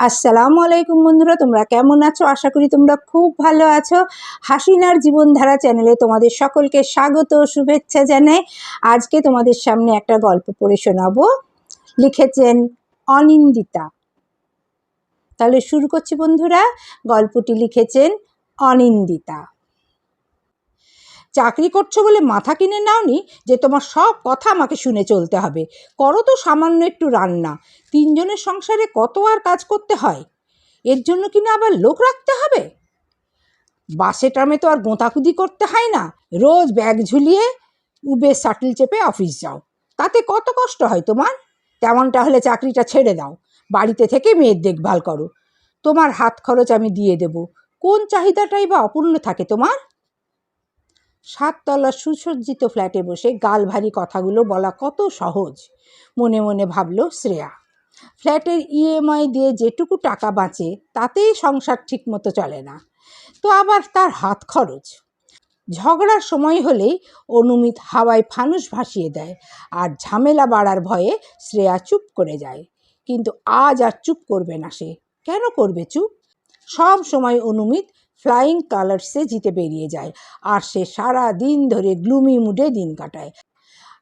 আসসালামু আলাইকুম বন্ধুরা, তোমরা কেমন আছো? আশা করি তোমরা খুব ভালো আছো। হাসিনার জীবনধারা চ্যানেলে তোমাদের সকলকে স্বাগত শুভেচ্ছা জানাই। আজকে তোমাদের সামনে একটা গল্প পড়ে শোনাবো। লিখেছেন অনিন্দিতা। তাহলে শুরু করছি বন্ধুরা। গল্পটি লিখেছেন অনিন্দিতা। চাকরি করছ বলে মাথা কিনে নাওনি যে তোমার সব কথা আমাকে শুনে চলতে হবে। করো তো সামান্য একটু রান্না। তিনজনের সংসারে কত আর কাজ করতে হয়? এর জন্য কিনা আবার লোক রাখতে হবে? বাসে ট্রামে তো আর গোঁতাকুদি করতে হয় না। রোজ ব্যাগ ঝুলিয়ে উবের শাটিল চেপে অফিস যাও। তাতে কত কষ্ট হয় তোমার? তেমনটা হলে চাকরিটা ছেড়ে দাও। বাড়িতে থেকে মেয়ের দেখভাল করো। তোমার হাত খরচ আমি দিয়ে দেব। কোন চাহিদাটাই বা অপূর্ণ থাকে তোমার? সাততলা সুসজ্জিত ফ্ল্যাটে বসে গাল ভারী কথাগুলো বলা কত সহজ, মনে মনে ভাবল শ্রেয়া। ফ্ল্যাটের ইএমআই দিয়ে যেটুকু টাকা বাঁচে, তাতেই সংসার ঠিকমতো চলে না। তো আবার তার হাত খরচ। ঝগড়ার সময় হলেই অনুমিত হাওয়ায় ফানুস ভাসিয়ে দেয় আর ঝামেলা বাড়ার ভয়ে শ্রেয়া চুপ করে যায়। কিন্তু আজ আর চুপ করবে না সে। কেন করবে চুপ? সব সময় অনুমিত ফ্লাইং কালার্সে জিতে বেরিয়ে যায় আর সে সারা দিন ধরে গ্লুমি মুডে দিন কাটায়।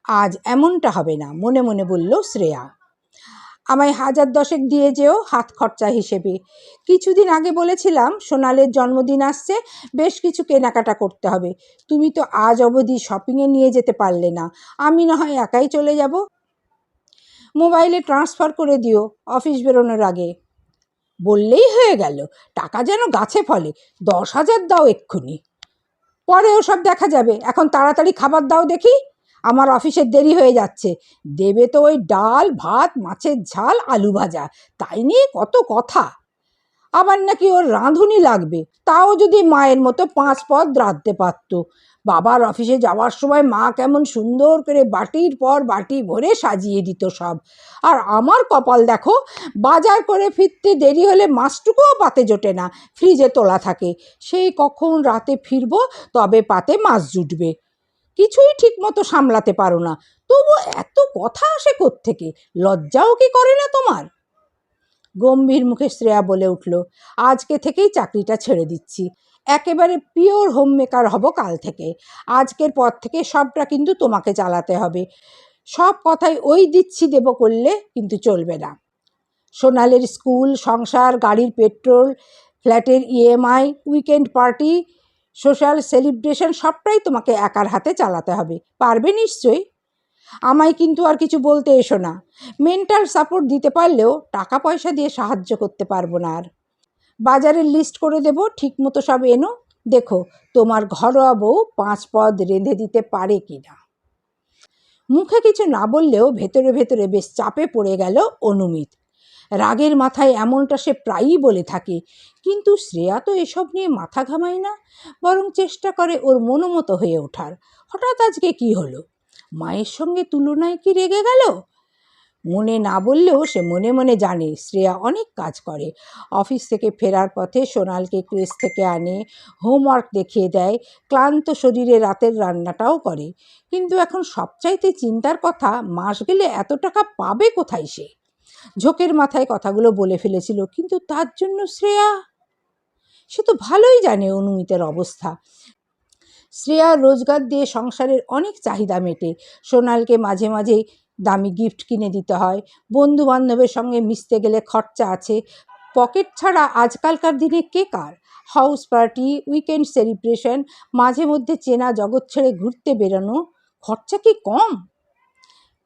আজ এমনটা হবে না, মনে মনে বলল শ্রেয়া। আমায় হাজার দশেক দিয়ে যেও হাত খরচা হিসেবে। কিছুদিন আগে বলেছিলাম, সোনালের জন্মদিন আসছে, বেশ কিছু কেনাকাটা করতে হবে। তুমি তো আজ অবধি শপিংয়ে নিয়ে যেতে পারলে না, আমি না হয় একাই চলে যাব। মোবাইলে ট্রান্সফার করে দিও, অফিস বেরোনোর আগে। বললেই হয়ে গেল, টাকা যেন গাছে ফলে, দশ হাজার দাও এক্ষুনি। পরে ওসব দেখা যাবে, এখন তাড়াতাড়ি খাবার দাও দেখি। আমার অফিসের দেরি হয়ে যাচ্ছে, দেবে তো ওই ডাল, ভাত, মাছের ঝাল, আলু ভাজা, তাই নিয়ে কত কথা। আবার নাকি ওর রাঁধুনি লাগবে। তাও যদি মায়ের মতো পাঁচ পদ রাঁধতে পারত। বাবার অফিসে যাওয়ার সময় মা কেমন সুন্দর করে বাটির পর বাটি ভরে সাজিয়ে দিত সব। আর আমার কপাল দেখো, বাজার করে ফিরতে দেরি হলে মাছটুকুও পাতে জোটে না, ফ্রিজে তোলা থাকে। সেই কখন রাতে ফিরবো, তবে পাতে মাছ জুটবে। কিছুই ঠিক মতো সামলাতে পারো না। তবু এত কথা আসে থেকে লজ্জাও কি করে না তোমার? গম্ভীর মুখে শ্রেয়া বলে উঠল, আজকে থেকেই চাকরিটা ছেড়ে দিচ্ছি। একেবারে পিওর হোম মেকার হব কাল থেকে। আজকের পর থেকে সবটা কিন্তু তোমাকে চালাতে হবে। সব কথাই ওই দিচ্ছি দেব করলে কিন্তু চলবে না। সোনালের স্কুল, সংসার, গাড়ির পেট্রোল, ফ্ল্যাটের EMI, weekend party, social celebration সবটাই তোমাকে একার হাতে চালাতে হবে। পারবে নিশ্চয়ই? আমায় কিন্তু আর কিছু বলতে এসো না। মেন্টাল সাপোর্ট দিতে পারলেও টাকা পয়সা দিয়ে সাহায্য করতে পারব না আর। বাজারের লিস্ট করে দেব ঠিক মতো সব এনো। দেখো, তোমার ঘরোয়া বউ পাঁচ পদ রেঁধে দিতে পারে কি না? মুখে কিছু না বললেও ভেতরে ভেতরে বেশ চাপে পড়ে গেল অনুমিত। রাগের মাথায় এমনটা সে প্রায়ই বলে থাকে, কিন্তু শ্রেয়া তো এসব নিয়ে মাথা ঘামায় না, বরং চেষ্টা করে ওর মনোমতো হয়ে ওঠার। হঠাৎ আজকে কি হলো? মায়ের সঙ্গে তুলনায় কি রেগে গেল? মনে না বললেও সে মনে মনে জানে, শ্রেয়া অনেক কাজ করে। অফিস থেকে ফেরার পথে সোনালকে ক্রেস থেকে আনে, হোমওয়ার্ক দেখিয়ে দেয়, ক্লান্ত শরীরে রাতের রান্নাটাও করে। কিন্তু এখন সবচাইতে চিন্তার কথা, মাস গেলে এত টাকা পাবে কোথায় সে? ঝোঁকের মাথায় কথাগুলো বলে ফেলেছিল, কিন্তু তার জন্য শ্রেয়া? সে তো ভালোই জানে অনুমিতের অবস্থা। শ্রেয়া রোজগার দিয়ে সংসারের অনেক চাহিদা মেটে। সোনালকে মাঝে মাঝে দামি গিফট কিনে দিতে হয়। বন্ধু বান্ধবের সঙ্গে মিশতে গেলে খরচা আছে। পকেট ছাড়া আজকালকার দিনে কে কার? হাউস পার্টি, উইকেন্ড সেলিব্রেশন, মাঝে মধ্যে চেনা জগৎ ছেড়ে ঘুরতে বেরোনো, খরচা কি কম?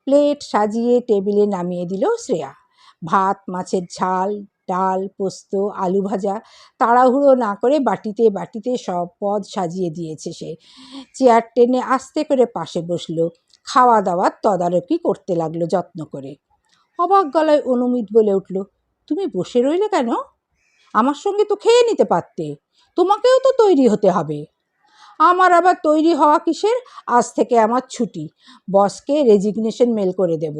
প্লেট সাজিয়ে টেবিলে নামিয়ে দিল শ্রেয়া। ভাত, মাছের ঝাল ডাল, পোস্ত, আলু ভাজা তাড়াহুড়ো না করে বাটিতে বাটিতে সব পদ সাজিয়ে দিয়েছে সে। চেয়ার টেনে আস্তে করে পাশে বসল। খাওয়া দাওয়ার তদারকি করতে লাগল যত্ন করে। অবাক গলায় অনুমিত বলে উঠল, তুমি বসে রইলে কেন? আমার সঙ্গে তো খেয়ে নিতে পারতে। তোমাকেও তো তৈরি হতে হবে। আমার আবার তৈরি হওয়া কিসের? আজ থেকে আমার ছুটি। বসকে রেজিগনেশন মেল করে দেব।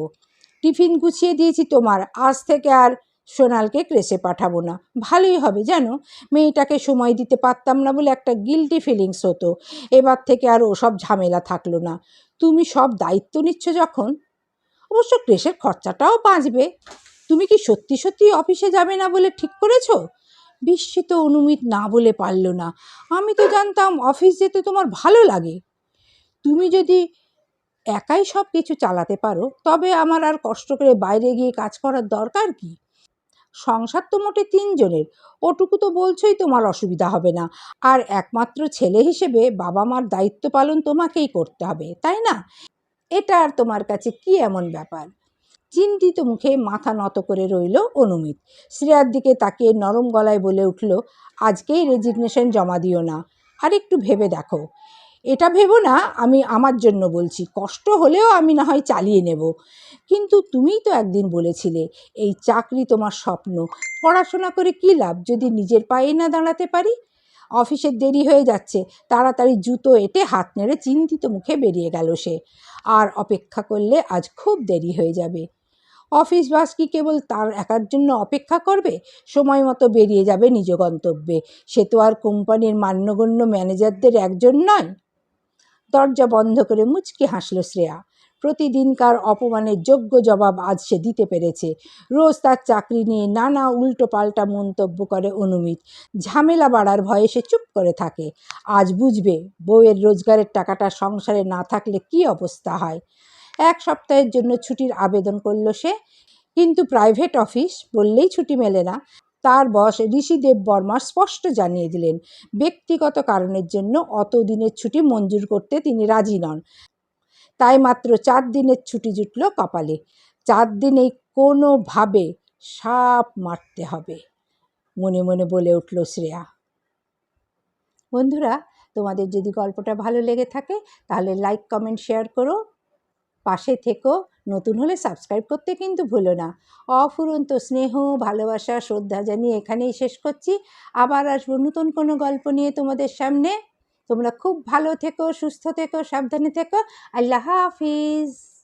টিফিন গুছিয়ে দিয়েছি তোমার। আজ থেকে আর সোনালকে ক্রেসে পাঠাবো না। ভালোই হবে, জানো? মেয়েটাকে সময় দিতে পারতাম না বলে একটা গিলটি ফিলিংস হতো। এবার থেকে আর ওসব ঝামেলা থাকল না। তুমি সব দায়িত্ব নিচ্ছ যখন? অবশ্য ক্রেসের খরচাটাও বাঁচবে। তুমি কি সত্যি সত্যি অফিসে যাবে না বলে ঠিক করেছ? বিস্মিত অনুমিত না বলে পারল না। আমি তো জানতাম অফিস যেতে তোমার ভালো লাগে। তুমি যদি একাই সব কিছু চালাতে পারো, তবে আমার আর কষ্ট করে বাইরে গিয়ে কাজ করার দরকার কি? সংসার তো মোটে তিনজনের। ওটুকু তো বলছোই তোমার অসুবিধা হবে না। আর একমাত্র ছেলে হিসেবে বাবা মার দায়িত্ব পালন তোমাকেই করতে হবে, তাই না? এটা আর তোমার কাছে কি এমন ব্যাপার? চিন্তিত মুখে মাথা নত করে রইল অনুমিত। শ্রেয়ার দিকে তাকিয়ে নরম গলায় বলে উঠল, আজকেই রেজিগনেশন জমা দিও না। আর একটু ভেবে দেখো। এটা ভেবো না, আমি আমার জন্য বলছি। কষ্ট হলেও আমি না হয় চালিয়ে নেব। কিন্তু তুমিই তো একদিন বলেছিলে, এই চাকরি তোমার স্বপ্ন। পড়াশোনা করে কী লাভ? যদি নিজের পায়ে না দাঁড়াতে পারি? অফিসের দেরি হয়ে যাচ্ছে, তাড়াতাড়ি জুতো এঁটে হাত নেড়ে চিন্তিত মুখে বেরিয়ে গেল সে। আর অপেক্ষা করলে আজ খুব দেরি হয়ে যাবে। অফিস বাস কি কেবল তার একার জন্য অপেক্ষা করবে? সময় মতো বেরিয়ে যাবে নিজ গন্তব্যে। সে তো আর কোম্পানির মান্যগণ্য ম্যানেজারদের একজন নয়। দরজা বন্ধ করে মুচকি হাসল শ্রেয়া। প্রতিদিনকার অপমানের যোগ্য জবাব আজ সে দিতে পেরেছে। রোজ তার চাকরি নিয়ে নানা উল্টো পাল্টা মন্তব্য করে অনুমিত। ঝামেলা বাড়ার ভয়ে সে চুপ করে থাকে। আজ বুঝবে বউয়ের রোজগারের টাকাটা সংসারে না থাকলে কি অবস্থা হয়। এক সপ্তাহের জন্য ছুটির আবেদন করল সে। কিন্তু প্রাইভেট অফিস বললেই ছুটি মেলে না। তার বস ঋষিদেব বর্মা স্পষ্ট জানিয়ে দিলেন, ব্যক্তিগত কারণের জন্য অত দিনের ছুটি মঞ্জুর করতে তিনি রাজি নন। তাই মাত্র চার দিনের ছুটি জুটল কপালে। চার দিনেই কোনোভাবে সাপ মারতে হবে, মনে মনে বলে উঠল শ্রেয়া। বন্ধুরা, তোমাদের যদি গল্পটা ভালো লেগে থাকে, তাহলে লাইক কমেন্ট শেয়ার করো। পাশে থেকো, নতুন হলে সাবস্ক্রাইব করতে কিন্তু ভুলো না। অফুরন্ত স্নেহ, ভালোবাসা, শ্রদ্ধা জানিয়ে এখানেই শেষ করছি। আবার আসব নতুন কোনো গল্প নিয়ে তোমাদের সামনে। তোমরা খুব ভালো থেকো, সুস্থ থেকো, সাবধানে থেকো। আল্লাহ হাফিজ।